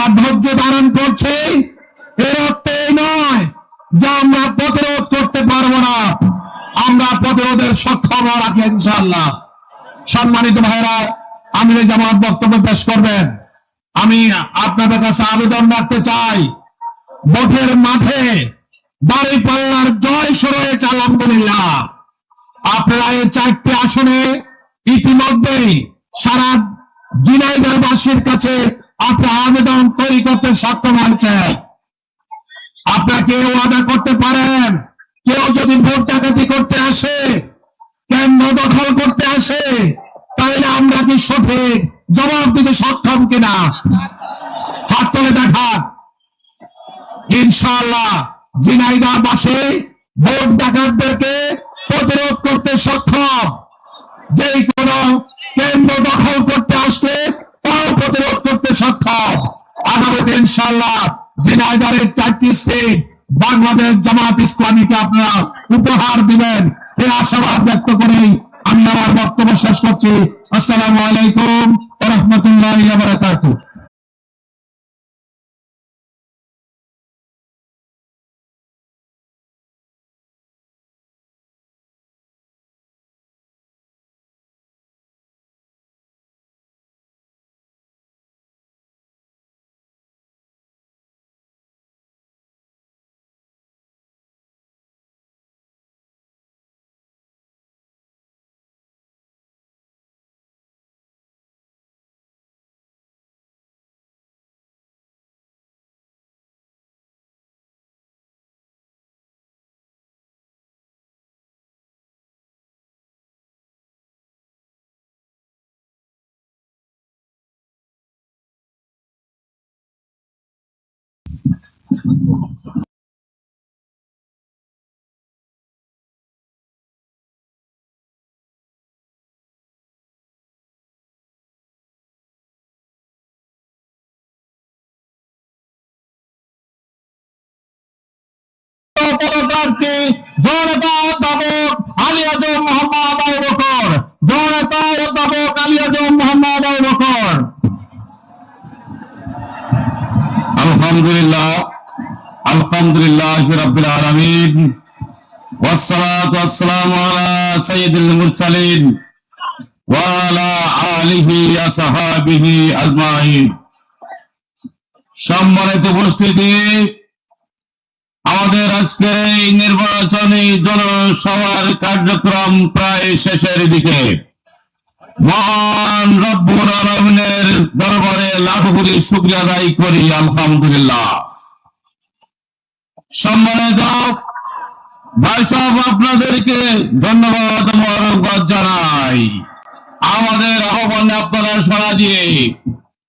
আমরা ধৈর্য ধারণ করছি এর অর্থ নয় যে আমরা প্রতিরোধ করতে পারব না। আমরা প্রতিরোধের সক্ষম রাখি ইনশাল্লাহ সম্মানিত ভাইরা আমিরে জামাত বক্তব্য পেশ করবেন, আমি আপনাদের কাছে আবেদন রাখতে চাই, ভোটের মাঠে বাড়ি পাল্লার জয় শুরু হয়েছে আলহামদুলিল্লাহ। আপনারা এই চারটি আসনে ইতিমধ্যেই সারা জিনাইদারবাসীর কাছে আপনার আবেদন তৈরি করতে সক্ষম হয়েছে আপনারা কেউ ওয়াদা করতে পারেন। কেউ যদি ভোট ডাকাতি করতে আসে, কেন্দ্র দখল করতে আসে, তাহলে আমরা কি সঠিক জবাব দিতে সক্ষম কিনা? হাত তুলে দেখা ইনশাআল্লাহ জিনাইদা বাসে ভোট ডাকাতদেরকে প্রতিরোধ করতে সক্ষম। যেই কোন কেন্দ্র দখল করতে আসলে সক্ষম আগামীতে ইসলামীকে আপনারা উপহার দিবেন। এই আশাবাদ ব্যক্ত করেই আমি আমার বক্তব্য শেষ করছি। আসসালামু আলাইকুম রহমতুল্লাহ বারাকাতুহ। পদপ্রার্থী জনতা অধ্যাপক আলী আজম মোহাম্মদ আবু বকর জনতা অধ্যাপক আলী আজম মোহাম্মদ আবু বকর আলহামদুলিল্লাহ আলহামদুলিল্লাহ রাব্বিল আলামিন والصلاة والسلام على سيد المرسلين وعلى آله وصحابه أجمعين সম্মানিত উপস্থিতি আমাদের আজকের এই নির্বাচনী জনসভার কার্যক্রম প্রায় শেষের দিকে। মহান রব্বুর আলমিনের দরবারে লাখ কোটি শুক্রিয়া আদায় করি, আলহামদুলিল্লাহ। সম্মানিত ভাই সাহেব, আপনাদেরকে ধন্যবাদ মরকবাদ জানাই। আমাদের আহ্বানে আপনারা সাড়া দিয়ে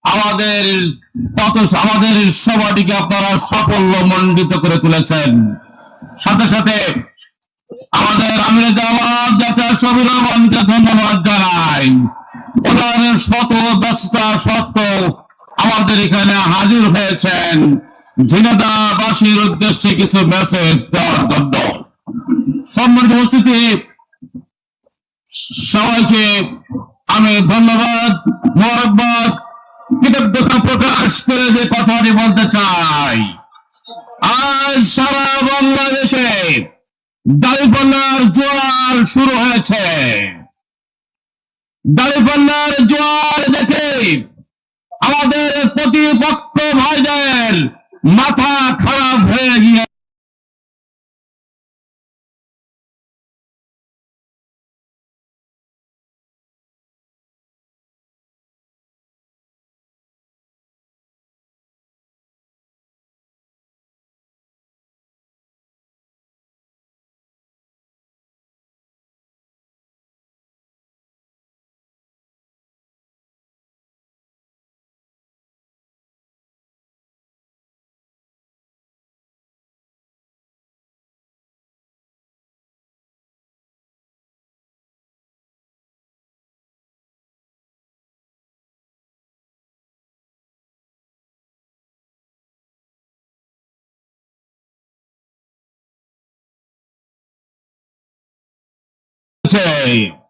আমাদের আমাদের সভাটিকে আপনারা সাফল্য মণ্ডিত করে তুলেছেন। সাথে সাথে আমাদের আমির জামাত ধন্যবাদ জানাই। আমাদের এখানে হাজির হয়েছেন। ঝিনাদাবাসীর উদ্দেশ্যে কিছু মেসেজ দেওয়ার জন্য। সম্মানিত উপস্থিতি, সবাইকে আমি ধন্যবাদ মোরকবাদ কৃতজ্ঞতা প্রকাশ করে যে কথাটি বলতে চাই, আজ সারা বাংলাদেশে দাড়িপাল্লার জোয়ার শুরু হয়েছে। দাড়িপাল্লার জোয়ার দেখে আমাদের প্রতিপক্ষ ভাইদের মাথা খারাপ হয়ে গিয়ে চলছে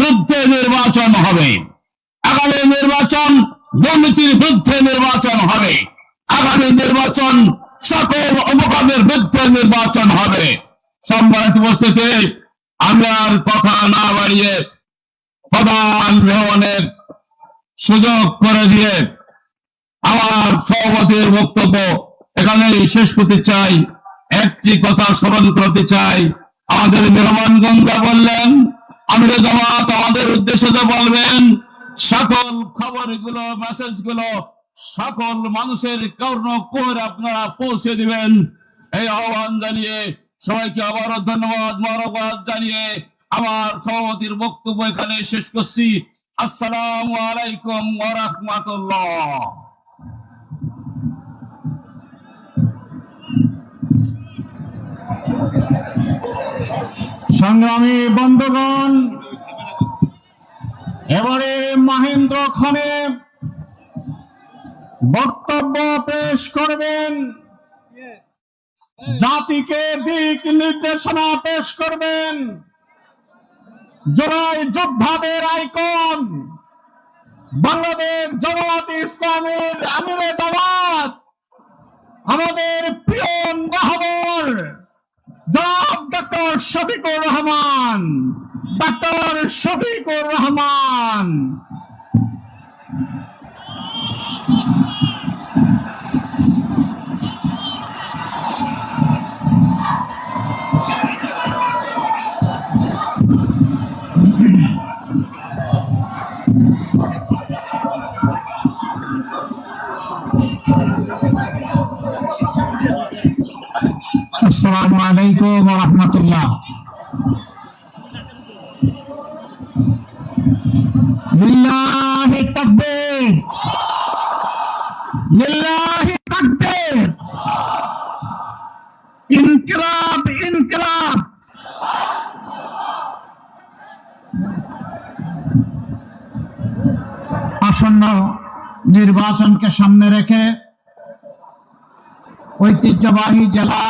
বিরুদ্ধে নির্বাচন হবে। আগামী নির্বাচন দুর্নীতির বিরুদ্ধে নির্বাচন হবে। আগামী নির্বাচন সকল অপকারের বিরুদ্ধে নির্বাচন হবে। সম্মানিত উপস্থিতি আমি আর কথা না বাড়িয়ে প্রধান ভ্রমণের সুযোগ করে দিয়ে আমার সভাপতির বক্তব্য এখানেই শেষ করতে চাই। একটি কথা স্মরণ করতে চাই। আমাদের মেহমানগঞ্জ বললেন, আমির জামাত, আমাদের উদ্দেশ্যে যে বলবেন, সকল খবরগুলো মেসেজগুলো, সকল মানুষের কর্ণ কোর আপনারা পৌঁছে দিবেন। এই আহ্বান জানিয়ে সবাইকে আবারও ধন্যবাদ মরবাদ জানিয়ে আমার সভাপতির বক্তব্য এখানে শেষ করছি। আসসালাম আলাইকুম ওয়া সংগ্রামী বন্ধুগণ, এবারে মহেন্দ্র খানে বক্তব্য পেশ করবেন। জাতিকে দিক নির্দেশনা পেশ করবেন। জোড়াই যোদ্ধাদের আইকন। বাংলাদেশ জামাত ইসলামের আমিরে জামাত। আমাদের প্রিয় রাহবর ডক্টর শফিকুর রহমান। ডক্টর শফিকুর রহমান। আসসালামু আলাইকুম ইনকিলাব। আসন্ন নির্বাচনকে সামনে রেখে ঐতিহ্যবাহী জেলা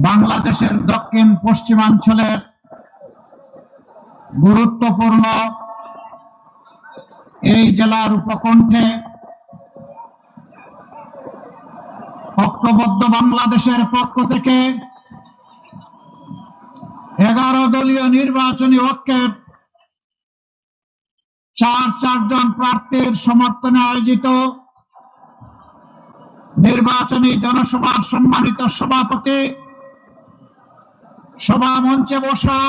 বাংলাদেশের দক্ষিণ পশ্চিমাঞ্চলের গুরুত্বপূর্ণ এই জেলার উপকণ্ঠে ঐক্যবদ্ধ বাংলাদেশের পক্ষ থেকে এগারো দলীয় নির্বাচনী ঐক্যের চার চারজন প্রার্থীর সমর্থনে আয়োজিত নির্বাচনী জনসভার সম্মানিত সভাপতি সভা মঞ্চে বসা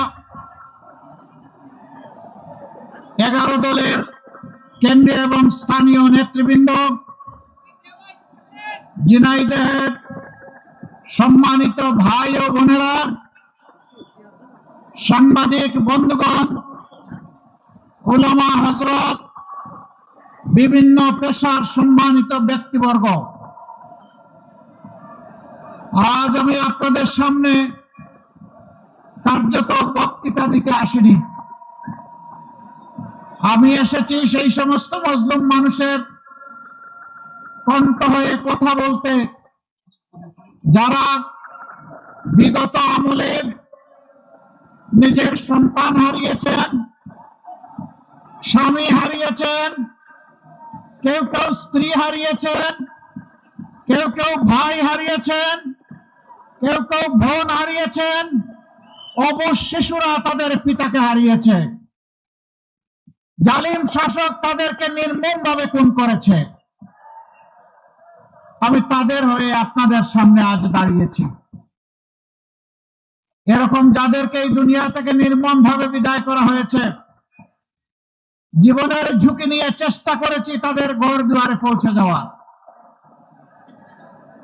এগারো দলের কেন্দ্রীয় এবং স্থানীয় নেতৃবৃন্দ জিনাইদের সম্মানিত ভাই ও বোনেরা, সাংবাদিক বন্ধুগণ, উলামা হজরত বিভিন্ন পেশার সম্মানিত ব্যক্তিবর্গ। আজ আমি আপনাদের সামনে কার্যত বক্তৃতা দিতে আসিনি। আমি এসেছি সেই সমস্ত মজলুম মানুষের কণ্ঠ হয়ে কথা বলতে, যারা বিগত আমলে নিজের সন্তান হারিয়েছেন, স্বামী হারিয়েছেন, কেউ কেউ স্ত্রী হারিয়েছেন, কেউ কেউ ভাই হারিয়েছেন, কেউ কেউ বোন হারিয়েছেন অবশ শিশুরা তাদের পিতাকে হারিয়েছে। জালিম শাসক তাদেরকে নির্মম ভাবে খুন করেছে। আমি তাদের হয়ে আপনাদের সামনে আজ দাঁড়িয়েছি। এরকম যাদেরকে এই দুনিয়া থেকে নির্মম ভাবে বিদায় করা হয়েছে, জীবনের ঝুঁকি নিয়ে চেষ্টা করেছি তাদের ঘর দুয়ারে পৌঁছে যাওয়ার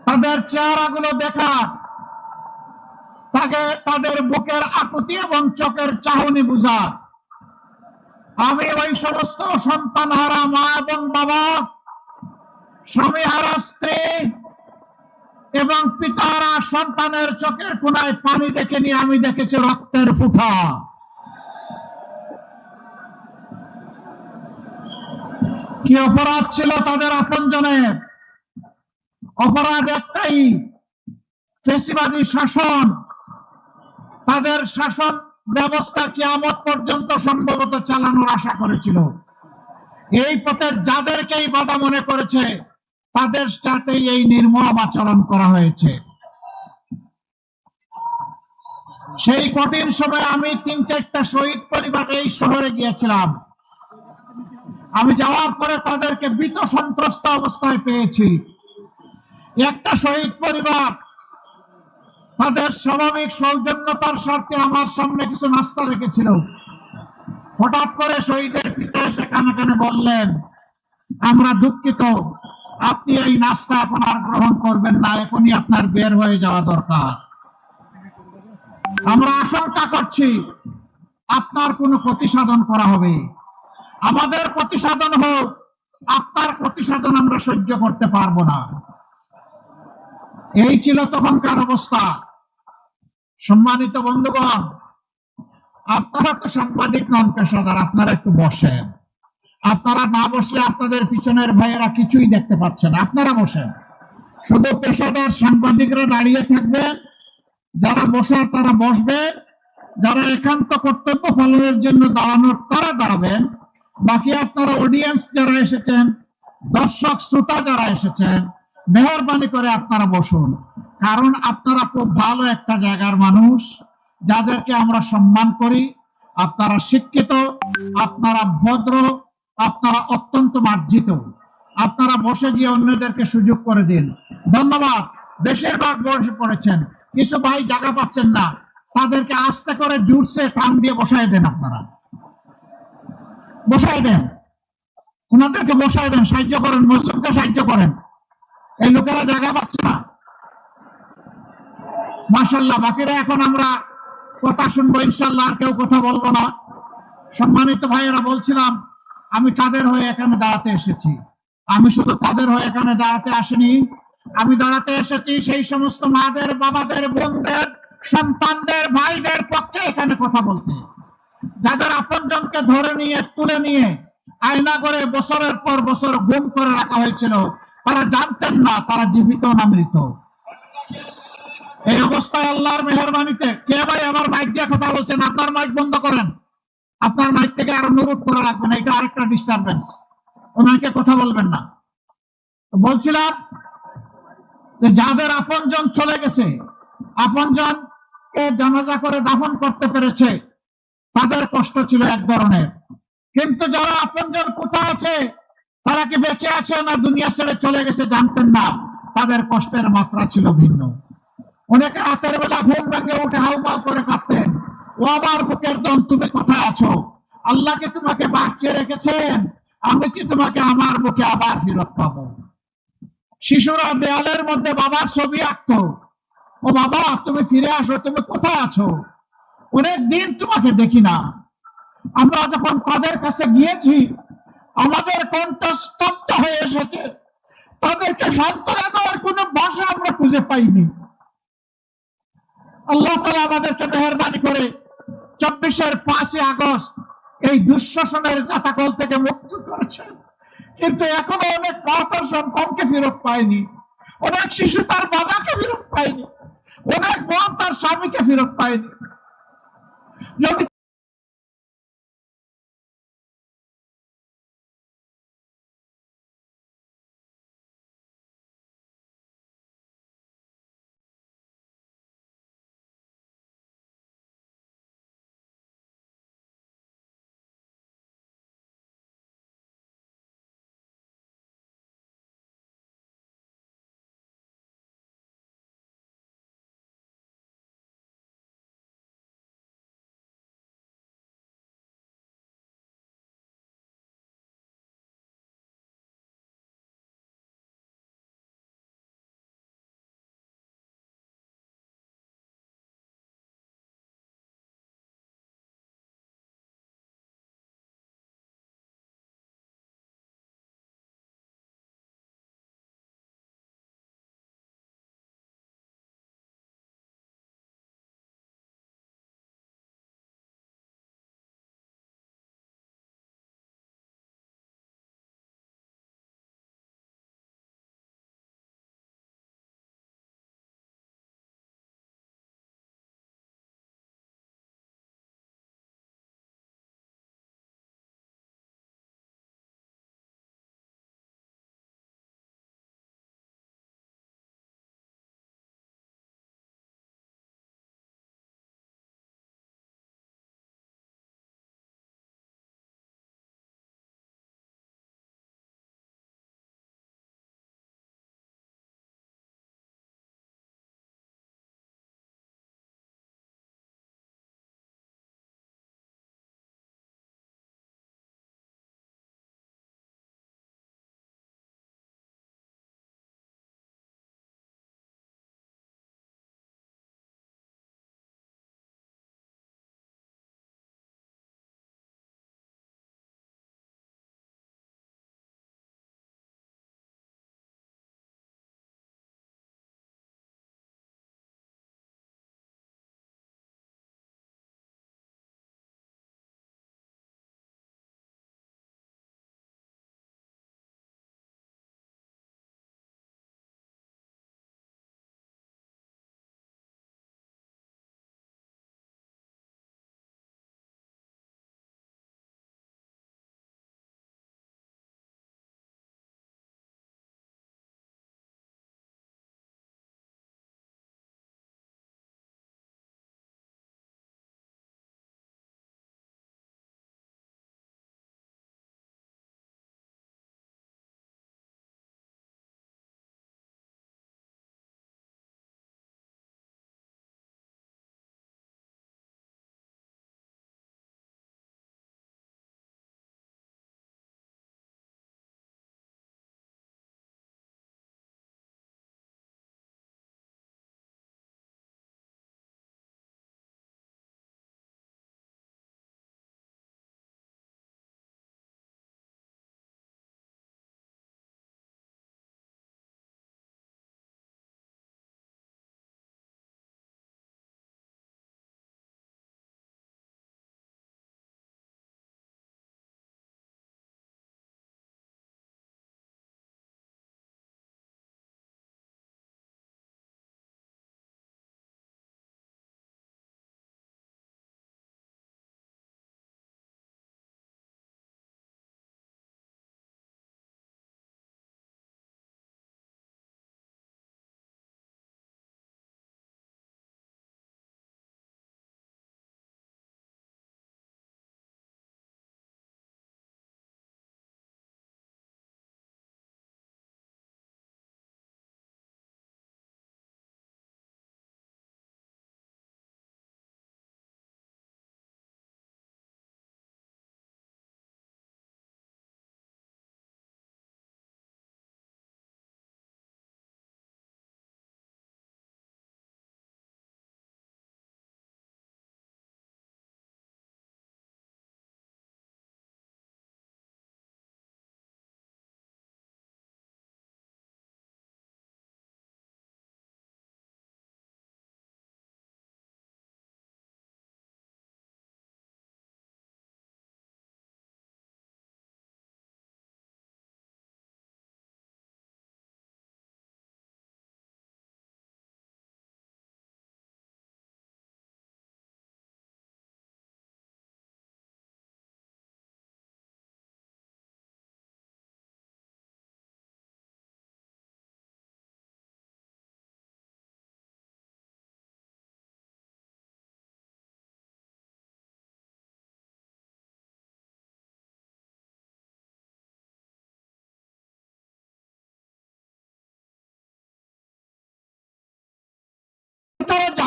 তাদের চেহারাগুলো দেখার তাকে তাদের বুকের আকুতি এবং চোখের চাহনি বুঝা। আমি ওই সমস্ত সন্তান হারা মা এবং বাবা, স্বামী হারা স্ত্রী এবং পিতারা সন্তানের চোখের কোনায় পানি দেখে নিয়ে আমি দেখেছি রক্তের ফুটা। কি অপরাধ ছিল তাদের আপনজনের অপরাধ একটাই, ফেসিবাদী শাসন। তাদের শাসন ব্যবস্থা কিয়ামত পর্যন্ত সম্ভবত চালানোর আশা করেছিল। এই পথে যাদেরকেই বাধা মনে করেছে, তাদের সাথেই এই নির্মম আচরণ করা হয়েছে। সেই কঠিন সময় আমি তিন চারটা শহীদ পরিবার এই শহরে গিয়েছিলাম। আমি যাওয়ার পরে তাদেরকে ভীত সন্ত্রস্ত অবস্থায় পেয়েছি। একটা শহীদ পরিবার তাদের স্বাভাবিক সৌজন্যতার স্বার্থে আমার সামনে কিছু নাস্তা রেখেছিল। হঠাৎ করে শহীদের পিতা এসে কানে কানে বললেন, আমরা দুঃখিত, আপনি এই নাস্তা আর গ্রহণ করবেন না, এখনই আপনার বের হয়ে যাওয়া দরকার। আমরা আশঙ্কা করছি, আপনার কোনো প্রতিসাধন করা হবে। আমাদের প্রতিসাধন হোক, আপনার প্রতিসাধন আমরা সহ্য করতে পারব না। এই ছিল তখনকার অবস্থা। সম্মানিত বন্ধুগণ, আপনারা তো সাংবাদিক নন পেশাদার, আপনারা একটু বসেন। আপনারা না বসলে আপনাদের পিছনের ভাইয়েরা কিছুই দেখতে পাচ্ছেন। আপনারা বসেন। শুধু পেশাদার সাংবাদিকরা দাঁড়িয়ে থাকবে, যারা বসার তারা বসবে, যারা একান্ত কর্তব্য পালনের জন্য দাঁড়ানোর তারা দাঁড়াবেন। বাকি আপনারা অডিয়েন্স যারা এসেছেন, দর্শক, শ্রোতা যারা এসেছেন মেহরবানি করে আপনারা বসুন। কারণ আপনারা খুব ভালো একটা জায়গার মানুষ, যাদেরকে আমরা সম্মান করি, আপনারা শিক্ষিত, আপনারা ভদ্র, আপনারা অত্যন্ত মার্জিত। আপনারা বসে গিয়ে অন্যদেরকে সুযোগ করে দিন। ধন্যবাদ। বেশিরভাগ বসে পড়েছেন। কিছু ভাই জায়গা পাচ্ছেন না। তাদেরকে আস্তে করে জুড়ছে, টান দিয়ে বসায় দেন আপনারা। বসায় দেন। ওনাদেরকে বসায় দেন, সাহায্য করেন মুসলিমকে সাহায্য করেন। এই লোকেরা জায়গা পাচ্ছে না। মাসাল্লাহ বাকিরা এখন আমরা কথা শুনব ইনশাল্লাহ আর কেউ কথা বলব না। সম্মানিত ভাইয়েরা, বলছিলাম, আমি কাদের হয়ে এখানে দাঁড়াতে এসেছি? আমি শুধু তাদের হয়ে এখানে দাঁড়াতে আসিনি। আমি দাঁড়াতে এসেছি সেই সমস্ত মাদের, বাবাদের, বোনদের, সন্তানদের, ভাইদের পক্ষে এখানে কথা বলতে। যাদের আপনজনকে ধরে নিয়ে, তুলে নিয়ে আয়না করে বছরের পর বছর গুম করে রাখা হয়েছিল তারা জানতেন না, তারা জীবিত না মৃত। এই অবস্থায় আল্লাহর মেহরবানিতে কে ভাই আমার মাইক দিয়ে কথা বলছেন? আপনার মাইক বন্ধ করেন। আপনার মাইক থেকে আরও অনুরোধ করা লাগবে না, এটা আরেকটা ডিস্টারবেন্স ওনাকে কথা বলবেন না। বলছিলাম যে যাদের আপনজন চলে গেছে, আপনজন কে জানাজা করে দাফন করতে পেরেছে, তাদের কষ্ট ছিল এক ধরনের। কিন্তু যারা আপনজন কোথায় আছে তারা কি বেঁচে আছে না, দুনিয়া ছেড়ে চলে গেছে জানতেন না। তাদের কষ্টের মাত্রা ছিল ভিন্ন। অনেকে রাতের বেলা ঘুম ভেঙে উঠে হাউমাউ করে কাঁদতেন। ও আমার বুকের দম, তুমি কোথায় আছো? আল্লাহকে তোমাকে বাঁচিয়ে রেখেছেন? আমি কি তোমাকে আমার বুকে আবার ফেরত পাবো? শিশুরা দেয়ালের মধ্যে বাবার ছবি আঁকতো। ও বাবা, তুমি ফিরে আসো, তুমি কোথায় আছো? অনেক দিন তোমাকে দেখি না। আমরা যখন তাদের কাছে গিয়েছি আমাদের কণ্ঠ স্তব্ধ হয়ে এসেছে। তাদেরকে সান্ত্বনা দেওয়ার কোনো ভাষা আমরা খুঁজে পাইনি। আল্লাহ তালা আমাদেরকে মেহরবানি করে চব্বিশের পাঁচই আগস্ট এই দুঃশাসনের জাতাকল থেকে মুক্ত করেছেন। কিন্তু এখনও অনেক মা সন্তানকে ফেরত পায়নি। অনেক শিশু তার বাবাকে ফেরত পায়নি। অনেক বোন তার স্বামীকে ফেরত পায়নি। যদি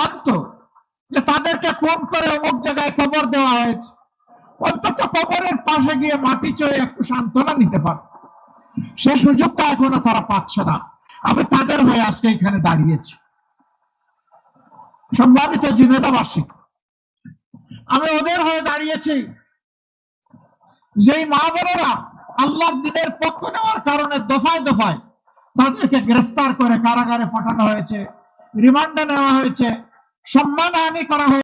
জানতো যে তাদেরকে করে অমুক জায়গায় কবর দেওয়া হয়েছে? অন্তত কবরের পাশে গিয়ে মাটি চয়ে একটু সান্ত্বনা নিতে পারত। সে সুযোগটা এখনও তারা পাচ্ছে না। আমি তাদের হয়ে আজকে এখানে দাঁড়িয়েছি। সম্মানিত জিনেদাবাসী, আমি ওদের হয়ে দাঁড়িয়েছি। যেই মা বোনেরা আল্লাহর দিনের পক্ষ নেওয়ার কারণে দফায় দফায় তাদেরকে গ্রেফতার করে কারাগারে পাঠানো হয়েছে, রিমান্ডে নেওয়া হয়েছে সম্মানহানি করা হয়েছে